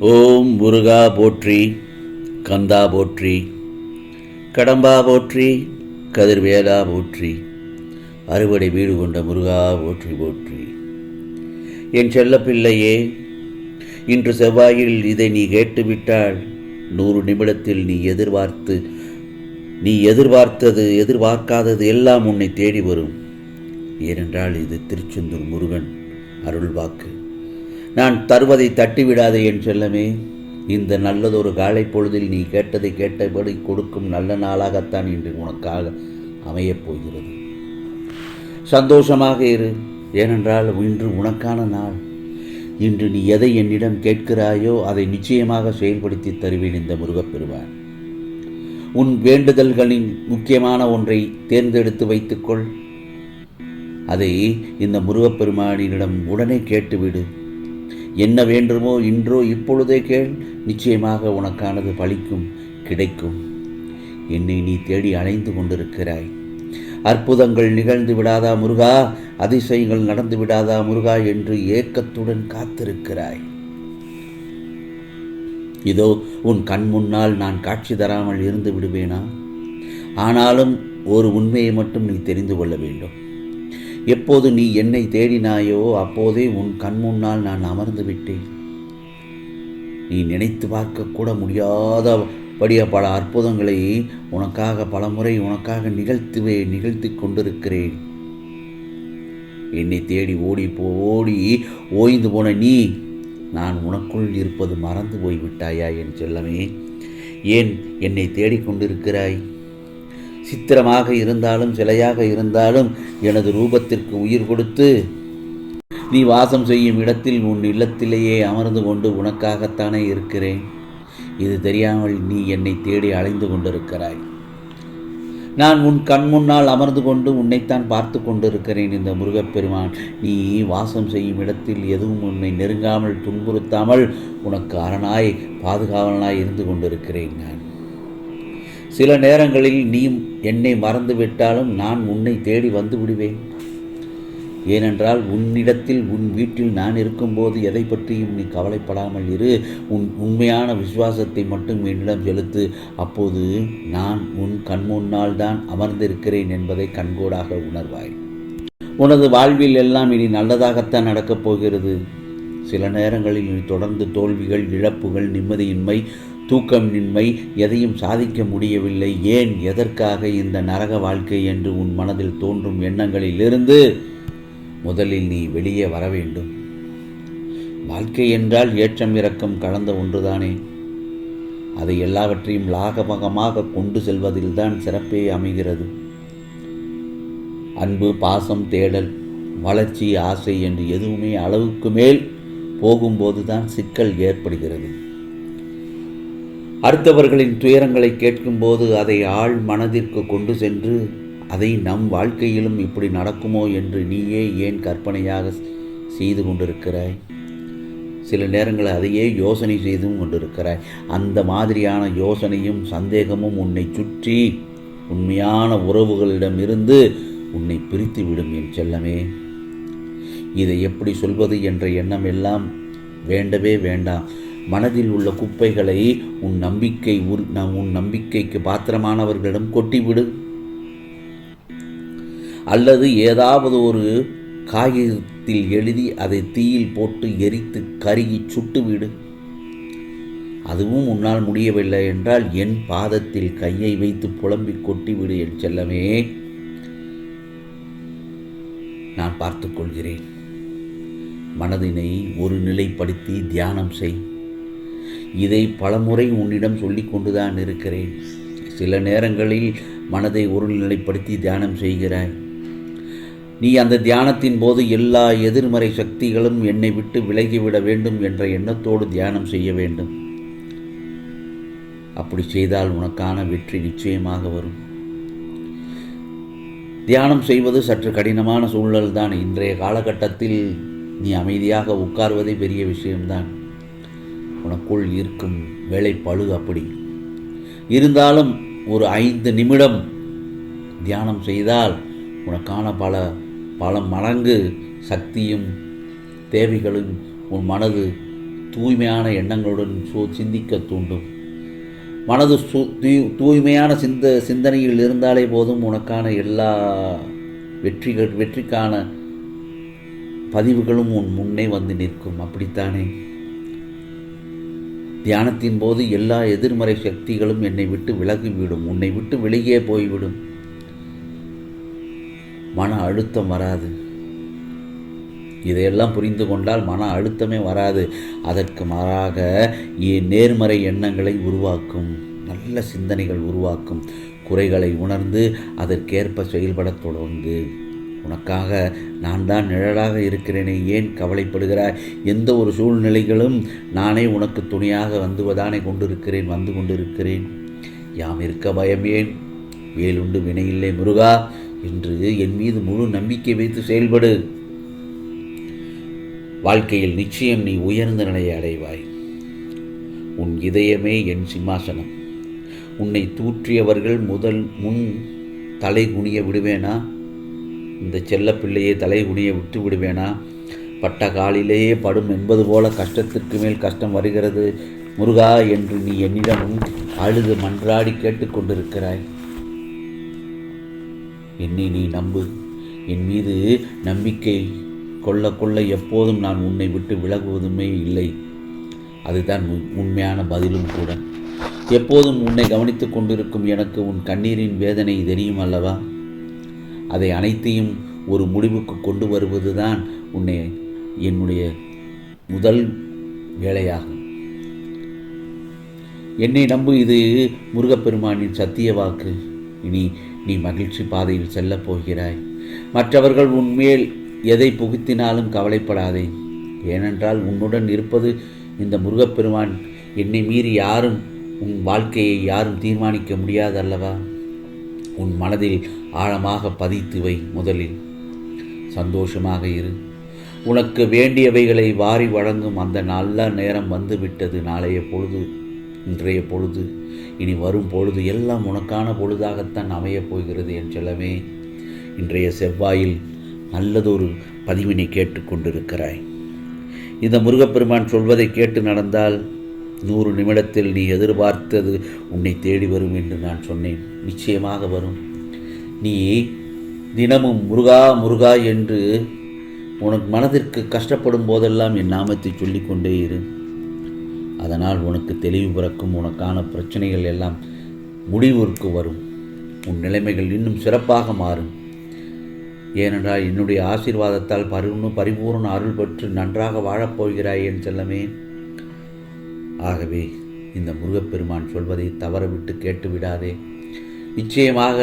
ஓம் முருகா போற்றி கந்தா போற்றி கடம்பா போற்றி கதிர்வேலா போற்றி அறுவடை வீடு கொண்ட முருகா போற்றி போற்றி. என் செல்லப்பிள்ளையே இன்று செவ்வாயில் இதை நீ கேட்டுவிட்டால் நூறு நிமிடத்தில் நீ எதிர்பார்த்து நீ எதிர்பார்த்தது எதிர்பார்க்காதது எல்லாம் உன்னை தேடி வரும். ஏனென்றால் இது திருச்செந்தூர் முருகன் அருள் வாக்கு நான் தருவதை தட்டிவிடாதே என் செல்லமே. இந்த நல்லதொரு காலை பொழுதில் நீ கேட்டதை கேட்டபடி கொடுக்கும் நல்ல நாளாகத்தான் இன்று உனக்காக அமையப் போகிறது. சந்தோஷமாக இரு. ஏனென்றால் இன்று உனக்கான நாள். இன்று நீ எதை என்னிடம் கேட்கிறாயோ அதை நிச்சயமாக செயல்படுத்தி தருவேன் இந்த முருகப்பெருமான். உன் வேண்டுதல்களின் முக்கியமான ஒன்றை தேர்ந்தெடுத்து வைத்துக்கொள். அதை இந்த முருகப்பெருமானிடம் உடனே கேட்டுவிடு. என்ன வேண்டுமோ இன்றோ இப்பொழுதே கேள் நிச்சயமாக உனக்கானது பலிக்கும் கிடைக்கும். என்னை நீ தேடி அலைந்து கொண்டிருக்கிறாய். அற்புதங்கள் நிகழ்ந்து விடாதா முருகா? அதிசயங்கள் நடந்து விடாதா முருகா என்று ஏக்கத்துடன் காத்திருக்கிறாய். இதோ உன் கண் முன்னால் நான் காட்சி தராமல் இருந்து விடுவேனா? ஆனாலும் ஒரு உண்மையை மட்டும் நீ தெரிந்து கொள்ள வேண்டும். எப்போது நீ என்னை தேடினாயோ அப்போதே உன் கண் முன்னால் நான் அமர்ந்து விட்டேன். நீ நினைத்து பார்க்க கூட முடியாதபடிய பல அற்புதங்களை உனக்காக பலமுறை உனக்காக நிகழ்த்துவே நிகழ்த்தி கொண்டிருக்கிறேன். என்னை தேடி ஓடி ஓடி ஓய்ந்து போன நீ நான் உனக்குள் இருப்பது மறந்து போய்விட்டாயா என் செல்லமே? ஏன் என்னை தேடிக்கொண்டிருக்கிறாய் சித்திரமாக இருந்தாலும் சிலையாக இருந்தாலும் எனது ரூபத்திற்கு உயிர் கொடுத்து நீ வாசம் செய்யும் இடத்தில் உன் இல்லத்திலேயே அமர்ந்து கொண்டு உனக்காகத்தானே இருக்கிறேன். இது தெரியாமல் நீ என்னை தேடி அலைந்து கொண்டிருக்கிறாய். நான் உன் கண் முன்னால் அமர்ந்து கொண்டு உன்னைத்தான் பார்த்து கொண்டிருக்கிறேன் இந்த முருகப்பெருமான். நீ வாசம் செய்யும் இடத்தில் எதுவும் உன்னை நெருங்காமல் துன்புறுத்தாமல் உனக்கு அரணாய் பாதுகாவலனாய் இருந்து கொண்டிருக்கிறேன் நான். சில நேரங்களில் நீ என்னை மறந்துவிட்டாலும் நான் உன்னை தேடி வந்து விடுவேன். ஏனென்றால் உன்னிடத்தில் உன் வீட்டில் நான் இருக்கும்போது எதை பற்றியும் நீ கவலைப்படாமல் இரு. உன் உண்மையான விசுவாசத்தை மட்டும் என்னிடம் செலுத்து. அப்போது நான் உன் கண் முன்னால் தான் அமர்ந்திருக்கிறேன் என்பதை கண்கூடாக உணர்வாய். உனது வாழ்வில் எல்லாம் இனி நல்லதாகத்தான் நடக்கப் போகிறது. சில நேரங்களில் நீ தொடர்ந்து தோல்விகள் இழப்புகள் நிம்மதியின்மை தூக்கமின்மை எதையும் சாதிக்க முடியவில்லை. ஏன்? எதற்காக இந்த நரக வாழ்க்கை என்று உன் மனதில் தோன்றும் எண்ணங்களிலிருந்து முதலில் நீ வெளியே வர வேண்டும். வாழ்க்கை என்றால் ஏற்றம் இறக்கம் கலந்த ஒன்றுதானே? அதை எல்லாவற்றையும் லாகபகமாக கொண்டு செல்வதில்தான் சிறப்பே அமைகிறது. அன்பு பாசம் தேடல் வளர்ச்சி ஆசை என்று எதுவுமே அளவுக்கு மேல் போகும்போது தான் சிக்கல் ஏற்படுகிறது. அடுத்தவர்களின் துயரங்களை கேட்கும்போது அதை ஆள் மனதிற்கு கொண்டு சென்று அதை நம் வாழ்க்கையிலும் இப்படி நடக்குமோ என்று நீயே ஏன் கற்பனையாக செய்து கொண்டிருக்கிறாய்? சில நேரங்களில் அதையே யோசனை செய்தும் கொண்டிருக்கிறாய். அந்த மாதிரியான யோசனையும் சந்தேகமும் உன்னை சுற்றி உண்மையான உறவுகளிடமிருந்து உன்னை பிரித்து விடும் என் செல்லமே. இதை எப்படி சொல்வது என்ற எண்ணம் எல்லாம் வேண்டவே வேண்டாம். மனதில் உள்ள குப்பைகளை உன் நம்பிக்கை உன் உன் நம்பிக்கைக்கு பாத்திரமானவர்களிடம் கொட்டிவிடு. அல்லது ஏதாவது ஒரு காகிதத்தில் எழுதி அதை தீயில் போட்டு எரித்து கருகி சுட்டுவிடு. அதுவும் உன்னால் முடியவில்லை என்றால் என் பாதத்தில் கையை வைத்து புலம்பி கொட்டிவிடு என் செல்லமே. நான் பார்த்துக்கொள்கிறேன் மனதினை ஒரு நிலைப்படுத்தி தியானம் செய். இதை பலமுறை உன்னிடம் சொல்லி கொண்டுதான் இருக்கிறேன். சில நேரங்களில் மனதை ஒருநிலைப்படுத்தி தியானம் செய்கிறாய். நீ அந்த தியானத்தின் போது எல்லா எதிர்மறை சக்திகளும் என்னை விட்டு விலகிவிட வேண்டும் என்ற எண்ணத்தோடு தியானம் செய்ய வேண்டும். அப்படி செய்தால் உனக்கான வெற்றி நிச்சயமாக வரும். தியானம் செய்வது சற்று கடினமான சூழல் தான் இன்றைய காலகட்டத்தில் நீ அமைதியாக உட்கார்வதே பெரிய விஷயம்தான். உனக்குள் இருக்கும் வேலை பழு அப்படி. இருந்தாலும் ஒரு ஐந்து நிமிடம் தியானம் செய்தால் உனக்கான பல பல மடங்கு சக்தியும் தேவைகளும் உன் மனது தூய்மையான எண்ணங்களுடன் சோ சிந்திக்க தூண்டும். மனது சு தூய் தூய்மையான சிந்த சிந்தனையில் இருந்தாலே போதும் உனக்கான எல்லா வெற்றிகள் வெற்றிக்கான பதிவுகளும் உன் முன்னே வந்து நிற்கும். அப்படித்தானே? தியானத்தின் போது எல்லா எதிர்மறை சக்திகளும் என்னை விட்டு விலகிவிடும். உன்னை விட்டு வெளியே போய்விடும். மன அழுத்தம் வராது. இதையெல்லாம் புரிந்து கொண்டால் மன அழுத்தமே வராது. அதற்கு மாறாக ஏ- நேர்மறை எண்ணங்களை உருவாக்கும் நல்ல சிந்தனைகள் உருவாக்கும் குறைகளை உணர்ந்து அதற்கேற்ப செயல்படத் தொடங்கு. உனக்காக நான் தான் நிழலாக இருக்கிறேனே ஏன் கவலைப்படுகிறாய்? எந்த ஒரு சூழ்நிலைகளும் நானே உனக்கு துணையாக வந்துவதானே கொண்டிருக்கிறேன் வந்து கொண்டிருக்கிறேன். யாம் இருக்க பயம் ஏன்? வேலுண்டு வினையில்லை முருகா என்று என் மீது முழு நம்பிக்கை வைத்து செயல்படு. வாழ்க்கையில் நிச்சயம் நீ உயர்ந்த நிலையை அடைவாய். உன் இதயமே என் சிம்மாசனம். உன்னை தூற்றியவர்கள் முதல் முன் தலை குனிய விடுவேனா? இந்த செல்ல பிள்ளையை தலை குனிய விட்டு விடுவேனா? பட்ட காலிலேயே படும் என்பது போல கஷ்டத்திற்கு மேல் கஷ்டம் வருகிறது. முருகா என்று நீ என்னிடம் அழுது மன்றாடி கேட்டுக்கொண்டிருக்கிறாய் என்னை நீ நம்பு. என் மீது நம்பிக்கை கொள்ள கொள்ள எப்போதும் நான் உன்னை விட்டு விலகுவதுமே இல்லை. அதுதான் உண்மையான பதிலும் கூட. எப்போதும் உன்னை கவனித்துக் கொண்டிருக்கும் எனக்கு உன் கண்ணீரின் வேதனை தெரியும் அல்லவா? அதை அனைத்தையும் ஒரு முடிவுக்கு கொண்டு வருவதுதான் உன்னை என்னுடைய முதல் வேலையாகும். என்னை நம்பு இது முருகப்பெருமானின் சத்திய வாக்கு. இனி நீ மகிழ்ச்சி பாதையில் செல்லப் போகிறாய். மற்றவர்கள் உன்மேல் எதை புகுத்தினாலும் கவலைப்படாதே. ஏனென்றால் உன்னுடன் இருப்பது இந்த முருகப்பெருமான். என்னை மீறி யாரும் உன் வாழ்க்கையை யாரும் தீர்மானிக்க முடியாதல்லவா? உன் மனதில் ஆழமாக பதித்து வை முதலில். சந்தோஷமாக இரு. உனக்கு வேண்டியவைகளை வாரி வழங்கும் அந்த நல்ல நேரம் வந்துவிட்டது நாளைய பொழுது இன்றைய பொழுது இனி வரும் பொழுது எல்லாம் உனக்கான பொழுதாகத்தான் அமையப் போகிறது என் செல்லமே. இன்றைய செவ்வாயில் நல்லதொரு பதிவினை கேட்டுக்கொண்டிருக்கிறாய் இந்த முருகப்பெருமான் சொல்வதை கேட்டு நடந்தால் நூறு நிமிடத்தில் நீ அடுத்தது உன்னை தேடி வரும் என்று நான் சொன்னேன். நிச்சயமாக வரும். நீ தினமும் முருகா முருகா என்று உனக்கு மனதிற்கு கஷ்டப்படும் போதெல்லாம் என் நாமத்தை சொல்லிக்கொண்டே இரு. அதனால் உனக்கு தெளிவு பிறக்கும் உனக்கான பிரச்சனைகள் எல்லாம் முடிவிற்கு வரும். உன் நிலைமைகள் இன்னும் சிறப்பாக மாறும். ஏனென்றால் என்னுடைய ஆசீர்வாதத்தால் பரிணு பரிபூர்ண அருள் பெற்று நன்றாக வாழப்போகிறாய் என் செல்லமே. ஆகவே இந்த முருகப்பெருமான் சொல்வதை தவறவிட்டு கேட்டு விடாதே நிச்சயமாக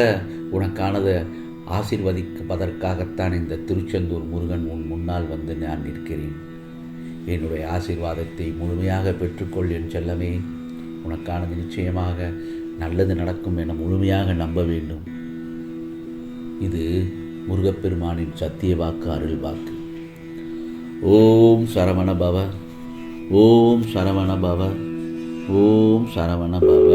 உனக்கானது ஆசிர்வதிப்பதற்காகத்தான் இந்த திருச்செந்தூர் முருகன் உன் முன்னால் வந்து நான் நிற்கிறேன். என்னுடைய ஆசிர்வாதத்தை முழுமையாக பெற்றுக்கொள் என் செல்லமே. உனக்கானது நிச்சயமாக நல்லது நடக்கும் என முழுமையாக நம்ப வேண்டும். இது முருகப்பெருமானின் சத்திய வாக்கு அருள் வாக்கு. ஓம் சரவண பவ ஓம் சரவண பவ. ஓம் சரவண பவ